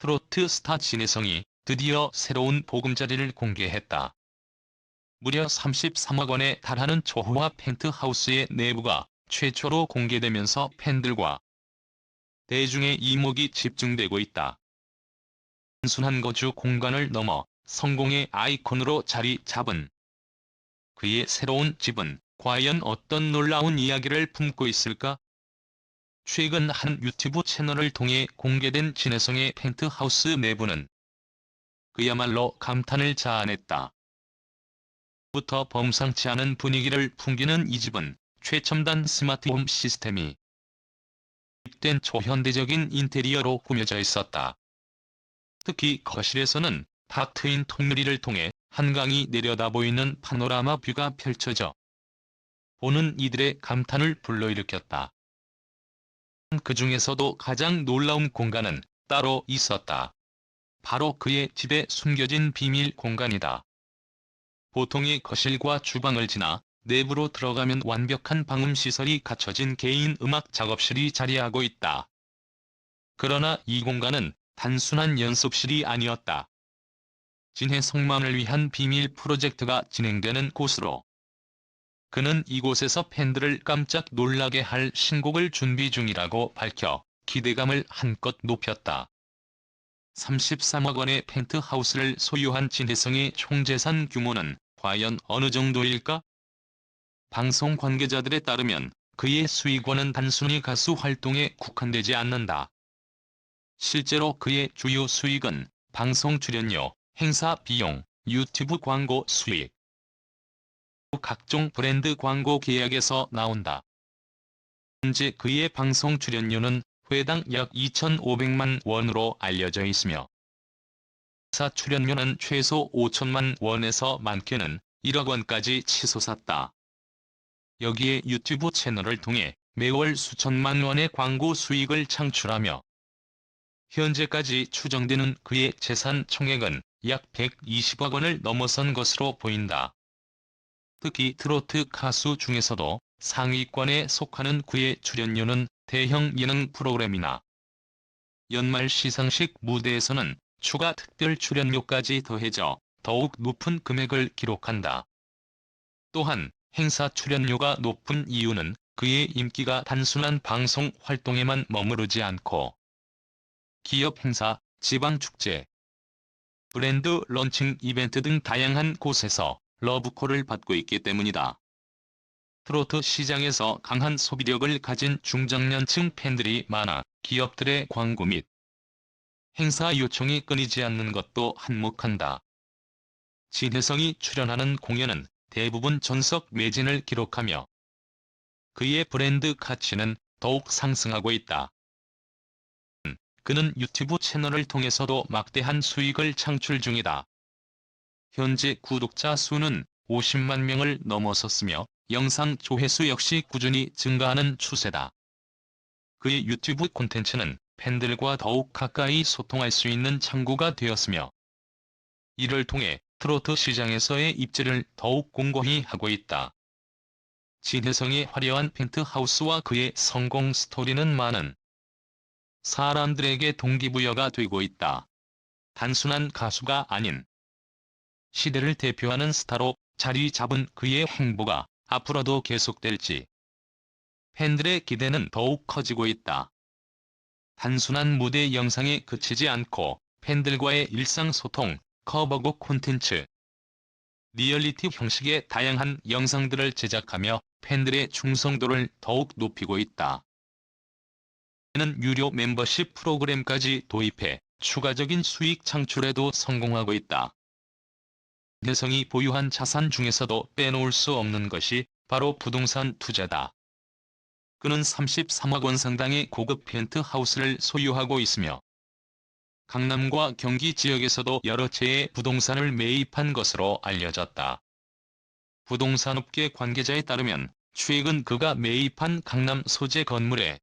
트로트 스타 진혜성이 드디어 새로운 보금자리를 공개했다. 무려 33억 원에 달하는 초호화 펜트하우스의 내부가 최초로 공개되면서 팬들과 대중의 이목이 집중되고 있다. 단순한 거주 공간을 넘어 성공의 아이콘으로 자리 잡은 그의 새로운 집은 과연 어떤 놀라운 이야기를 품고 있을까? 최근 한 유튜브 채널을 통해 공개된 진혜성의 펜트하우스 내부는 그야말로 감탄을 자아냈다. 부터 범상치 않은 분위기를 풍기는 이 집은 최첨단 스마트홈 시스템이 된 초현대적인 인테리어로 꾸며져 있었다. 특히 거실에서는 탁 트인 통유리를 통해 한강이 내려다 보이는 파노라마 뷰가 펼쳐져 보는 이들의 감탄을 불러일으켰다. 그 중에서도 가장 놀라운 공간은 따로 있었다. 바로 그의 집에 숨겨진 비밀 공간이다. 보통의 거실과 주방을 지나 내부로 들어가면 완벽한 방음 시설이 갖춰진 개인 음악 작업실이 자리하고 있다. 그러나 이 공간은 단순한 연습실이 아니었다. 진해 성만을 위한 비밀 프로젝트가 진행되는 곳으로 그는 이곳에서 팬들을 깜짝 놀라게 할 신곡을 준비 중이라고 밝혀 기대감을 한껏 높였다. 33억 원의 펜트하우스를 소유한 진혜성의 총재산 규모는 과연 어느 정도일까? 방송 관계자들에 따르면 그의 수익원은 단순히 가수 활동에 국한되지 않는다. 실제로 그의 주요 수익은 방송 출연료, 행사 비용, 유튜브 광고 수익, 각종 브랜드 광고 계약에서 나온다. 현재 그의 방송 출연료는 회당 약 2,500만 원으로 알려져 있으며 사 출연료는 최소 5천만 원에서 많게는 1억 원까지 치솟았다. 여기에 유튜브 채널을 통해 매월 수천만 원의 광고 수익을 창출하며 현재까지 추정되는 그의 재산 총액은 약 120억 원을 넘어선 것으로 보인다. 특히 트로트 가수 중에서도 상위권에 속하는 그의 출연료는 대형 예능 프로그램이나 연말 시상식 무대에서는 추가 특별 출연료까지 더해져 더욱 높은 금액을 기록한다. 또한 행사 출연료가 높은 이유는 그의 인기가 단순한 방송 활동에만 머무르지 않고 기업 행사, 지방 축제, 브랜드 런칭 이벤트 등 다양한 곳에서 러브콜을 받고 있기 때문이다. 트로트 시장에서 강한 소비력을 가진 중장년층 팬들이 많아 기업들의 광고 및 행사 요청이 끊이지 않는 것도 한몫한다. 진혜성이 출연하는 공연은 대부분 전석 매진을 기록하며 그의 브랜드 가치는 더욱 상승하고 있다. 그는 유튜브 채널을 통해서도 막대한 수익을 창출 중이다. 현재 구독자 수는 50만 명을 넘어섰으며 영상 조회수 역시 꾸준히 증가하는 추세다. 그의 유튜브 콘텐츠는 팬들과 더욱 가까이 소통할 수 있는 창구가 되었으며 이를 통해 트로트 시장에서의 입지를 더욱 공고히 하고 있다. 진혜성의 화려한 펜트하우스와 그의 성공 스토리는 많은 사람들에게 동기부여가 되고 있다. 단순한 가수가 아닌 시대를 대표하는 스타로 자리 잡은 그의 행보가 앞으로도 계속될지 팬들의 기대는 더욱 커지고 있다. 단순한 무대 영상에 그치지 않고 팬들과의 일상소통, 커버곡 콘텐츠, 리얼리티 형식의 다양한 영상들을 제작하며 팬들의 충성도를 더욱 높이고 있다. 는 유료 멤버십 프로그램까지 도입해 추가적인 수익 창출에도 성공하고 있다. 혜성이 보유한 자산 중에서도 빼놓을 수 없는 것이 바로 부동산 투자다. 그는 33억 원 상당의 고급 펜트하우스를 소유하고 있으며 강남과 경기 지역에서도 여러 채의 부동산을 매입한 것으로 알려졌다. 부동산업계 관계자에 따르면 최근 그가 매입한 강남 소재 건물의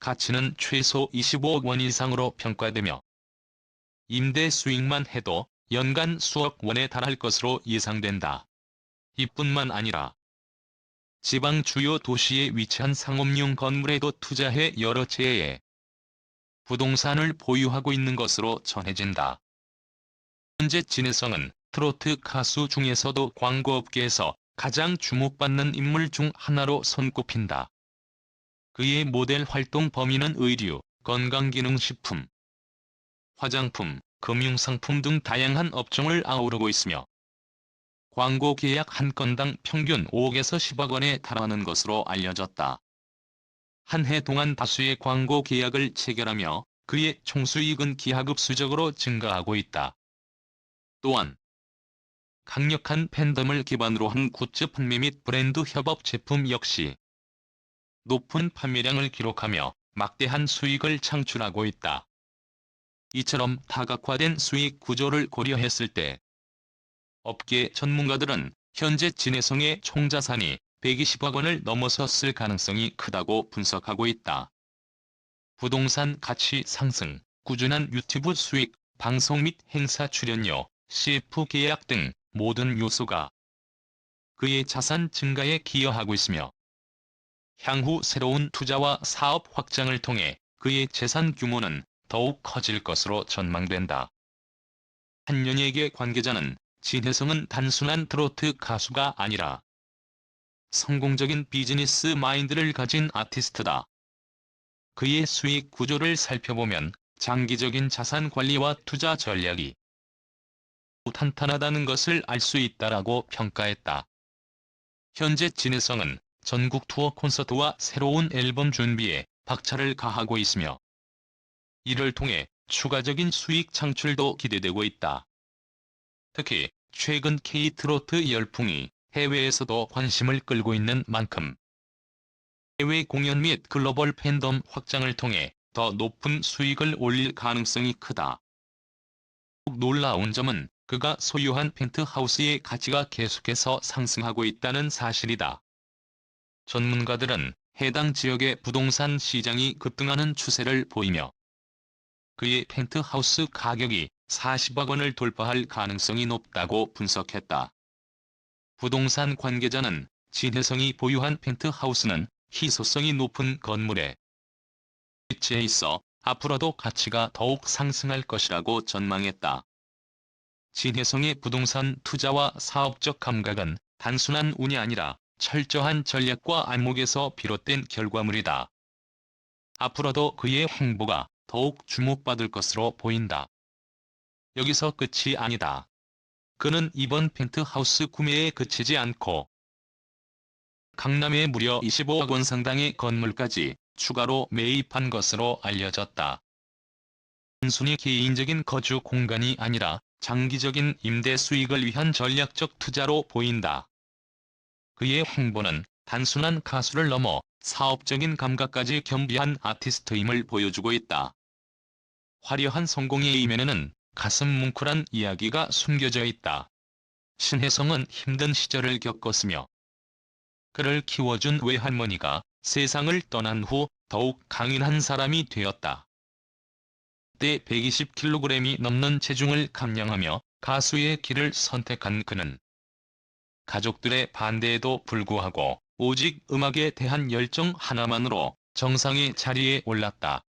가치는 최소 25억 원 이상으로 평가되며 임대 수익만 해도 연간 수억 원에 달할 것으로 예상된다. 이뿐만 아니라 지방 주요 도시에 위치한 상업용 건물에도 투자해 여러 채의 부동산을 보유하고 있는 것으로 전해진다. 현재 진혜성은 트로트 가수 중에서도 광고업계에서 가장 주목받는 인물 중 하나로 손꼽힌다. 그의 모델 활동 범위는 의류, 건강기능식품, 화장품, 금융상품 등 다양한 업종을 아우르고 있으며 광고 계약 한 건당 평균 5억에서 10억 원에 달하는 것으로 알려졌다. 한 해 동안 다수의 광고 계약을 체결하며 그의 총수익은 기하급수적으로 증가하고 있다. 또한 강력한 팬덤을 기반으로 한 굿즈 판매 및 브랜드 협업 제품 역시 높은 판매량을 기록하며 막대한 수익을 창출하고 있다. 이처럼 다각화된 수익 구조를 고려했을 때 업계 전문가들은 현재 진해성의 총자산이 120억 원을 넘어섰을 가능성이 크다고 분석하고 있다. 부동산 가치 상승, 꾸준한 유튜브 수익, 방송 및 행사 출연료, CF 계약 등 모든 요소가 그의 자산 증가에 기여하고 있으며 향후 새로운 투자와 사업 확장을 통해 그의 재산 규모는 더욱 커질 것으로 전망된다. 한 연예계 관계자는 진혜성은 단순한 트로트 가수가 아니라 성공적인 비즈니스 마인드를 가진 아티스트다. 그의 수익 구조를 살펴보면 장기적인 자산 관리와 투자 전략이 탄탄하다는 것을 알 수 있다라고 평가했다. 현재 진혜성은 전국 투어 콘서트와 새로운 앨범 준비에 박차를 가하고 있으며 이를 통해 추가적인 수익 창출도 기대되고 있다. 특히 최근 K-트로트 열풍이 해외에서도 관심을 끌고 있는 만큼 해외 공연 및 글로벌 팬덤 확장을 통해 더 높은 수익을 올릴 가능성이 크다. 놀라운 점은 그가 소유한 펜트하우스의 가치가 계속해서 상승하고 있다는 사실이다. 전문가들은 해당 지역의 부동산 시장이 급등하는 추세를 보이며 그의 펜트하우스 가격이 40억 원을 돌파할 가능성이 높다고 분석했다. 부동산 관계자는 진혜성이 보유한 펜트하우스는 희소성이 높은 건물에 위치해 있어 앞으로도 가치가 더욱 상승할 것이라고 전망했다. 진혜성의 부동산 투자와 사업적 감각은 단순한 운이 아니라 철저한 전략과 안목에서 비롯된 결과물이다. 앞으로도 그의 행보가 더욱 주목받을 것으로 보인다. 여기서 끝이 아니다. 그는 이번 펜트하우스 구매에 그치지 않고 강남에 무려 25억 원 상당의 건물까지 추가로 매입한 것으로 알려졌다. 단순히 개인적인 거주 공간이 아니라 장기적인 임대 수익을 위한 전략적 투자로 보인다. 그의 행보는 단순한 가수를 넘어 사업적인 감각까지 겸비한 아티스트임을 보여주고 있다. 화려한 성공의 이면에는 가슴 뭉클한 이야기가 숨겨져 있다. 신혜성은 힘든 시절을 겪었으며 그를 키워준 외할머니가 세상을 떠난 후 더욱 강인한 사람이 되었다. 때 120kg이 넘는 체중을 감량하며 가수의 길을 선택한 그는 가족들의 반대에도 불구하고 오직 음악에 대한 열정 하나만으로 정상의 자리에 올랐다.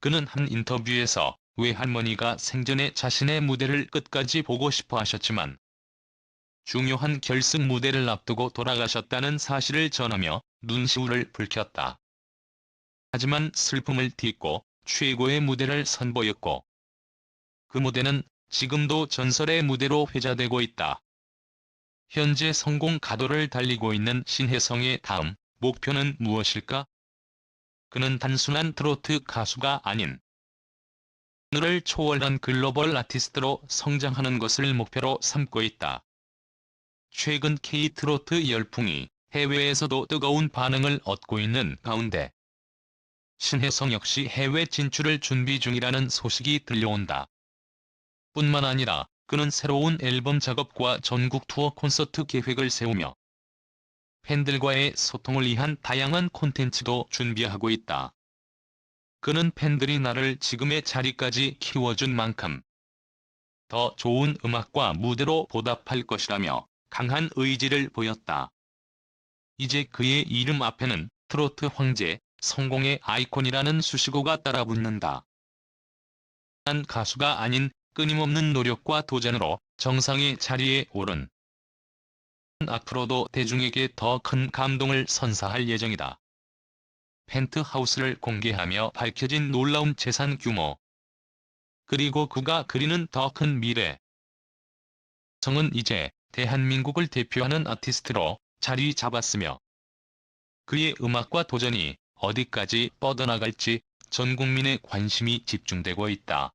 그는 한 인터뷰에서 외할머니가 생전에 자신의 무대를 끝까지 보고 싶어 하셨지만 중요한 결승 무대를 앞두고 돌아가셨다는 사실을 전하며 눈시울을 붉혔다. 하지만 슬픔을 딛고 최고의 무대를 선보였고 그 무대는 지금도 전설의 무대로 회자되고 있다. 현재 성공 가도를 달리고 있는 신혜성의 다음 목표는 무엇일까? 그는 단순한 트로트 가수가 아닌 하늘을 초월한 글로벌 아티스트로 성장하는 것을 목표로 삼고 있다. 최근 K-트로트 열풍이 해외에서도 뜨거운 반응을 얻고 있는 가운데 신혜성 역시 해외 진출을 준비 중이라는 소식이 들려온다. 뿐만 아니라 그는 새로운 앨범 작업과 전국 투어 콘서트 계획을 세우며 팬들과의 소통을 위한 다양한 콘텐츠도 준비하고 있다. 그는 팬들이 나를 지금의 자리까지 키워준 만큼 더 좋은 음악과 무대로 보답할 것이라며 강한 의지를 보였다. 이제 그의 이름 앞에는 트로트 황제, 성공의 아이콘이라는 수식어가 따라붙는다. 한 가수가 아닌 끊임없는 노력과 도전으로 정상의 자리에 오른 앞으로도 대중에게 더 큰 감동을 선사할 예정이다. 펜트하우스를 공개하며 밝혀진 놀라운 재산 규모 그리고 그가 그리는 더 큰 미래 성은 이제 대한민국을 대표하는 아티스트로 자리 잡았으며 그의 음악과 도전이 어디까지 뻗어나갈지 전 국민의 관심이 집중되고 있다.